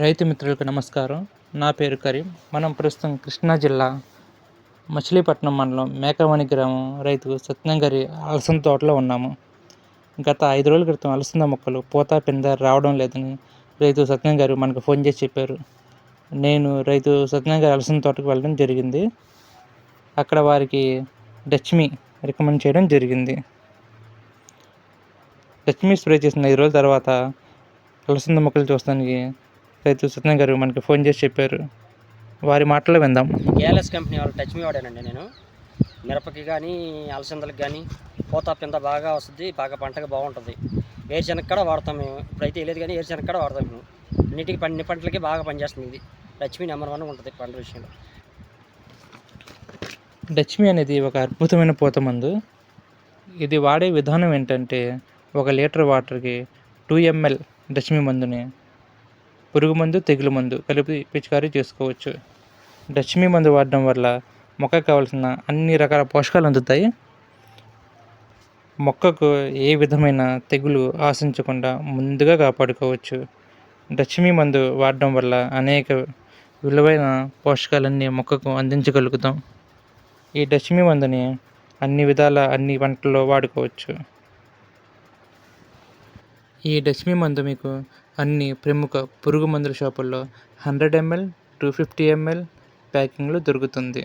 రైతు మిత్రులకు నమస్కారం. నా పేరు కరీం. మనం ప్రస్తుతం కృష్ణా జిల్లా మచిలీపట్నం మండలం మేకవాణి గ్రామం రైతు సత్యం గారి అలసంద తోటలో ఉన్నాము. గత ఐదు రోజుల క్రితం అలసంద మొక్కలు పూత పింద రావడం లేదని రైతు సత్యం గారు మనకు ఫోన్ చేసి చెప్పారు. నేను రైతు సత్యం గారి అలసంద తోటకు వెళ్ళడం జరిగింది. అక్కడ వారికి డచ్మి రికమెండ్ చేయడం జరిగింది. డచ్మి స్ప్రే చేసిన ఐదు రోజుల తర్వాత అలసంద మొక్కలు చూస్తానికి రైతు సత్యం గారు మనకి ఫోన్ చేసి చెప్పారు. వారి మాటల్లో విందాం. ఏఎల్ఎస్ కంపెనీ వాళ్ళు టచ్ మీ వాడానండి నేను. మిరపకి కానీ అలసందలకు కానీ పూత పింద బాగా వస్తుంది బాగా పంటగా బాగుంటుంది. వేరుశనగ కూడా వాడతాం మేము. ఇప్పుడైతే లేదు కానీ వేరుశనగ కూడా వాడతాం మేము. అన్నిటికీ అన్ని పంటలకి బాగా పనిచేస్తుంది ఇది. టచ్ మీ నెంబర్ వన్ ఉంటుంది పంట విషయంలో. డచ్మి అనేది ఒక అద్భుతమైన పూత మందు. ఇది వాడే విధానం ఏంటంటే ఒక లీటర్ వాటర్కి టూ ఎంఎల్ డచ్మి మందుని పురుగు మందు తెగులు మందు కలిపి పిచికారీ చేసుకోవచ్చు. డచ్మి మందు వాడడం వల్ల మొక్కకు కావాల్సిన అన్ని రకాల పోషకాలు అందుతాయి. మొక్కకు ఏ విధమైన తెగులు ఆశించకుండా ముందుగా కాపాడుకోవచ్చు. డచ్మి మందు వాడడం వల్ల అనేక విలువైన పోషకాలన్నీ మొక్కకు అందించగలుగుతాం. ఈ డచ్మి మందుని అన్ని విధాల అన్ని పంటల్లో వాడుకోవచ్చు. ఈ డచ్మి మందు మీకు అన్ని ప్రముఖ పురుగు మందుల షాపుల్లో hundred ML two fifty ML ప్యాకింగ్లో దొరుకుతుంది.